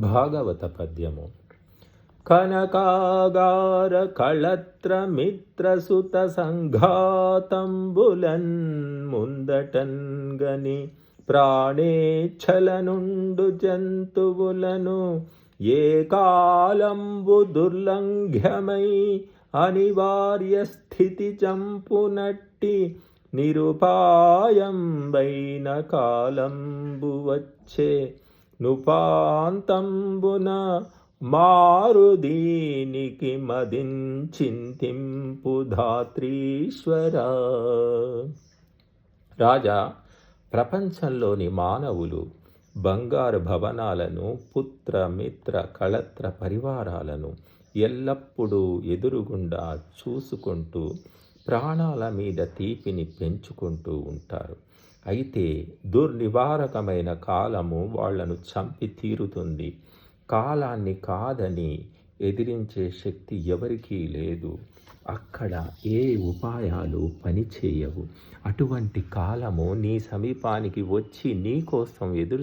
భాగవత పద్యము. కనకాగార కళత్ర మిత్రసుత సంఘాతంబులన్ ముందటన్ గని ప్రాణేచ్ఛలనుండు జంతువులను ఏ కాలంబు దుర్లంఘ్యమై అనివార్య స్థితి చంపునట్టి నిరుపాయంబైన కాలంబు వచ్చే నుపాంతంబున మారు దీనికి మదించింతింపు ధాత్రీశ్వర. రాజా ప్రపంచంలోని మానవులు బంగారు భవనాలను పుత్ర మిత్ర కళత్ర పరివారాలను ఎల్లప్పుడూ ఎదురుగుండా చూసుకుంటూ ప్రాణాల మీద తీపిని పెంచుకుంటూ ఉంటారు. అయితే దుర్నివారకమైన కాలము వాళ్ళను చంపి తీరుతుంది. కాలాన్ని కాదని ఎదిరించే శక్తి ఎవరికీ లేదు. అక్కడ ఏ ఉపాయాలు పనిచేయవు అటువంటి కాలము నీ సమీపానికి వచ్చి నీ కోసం ఎదురు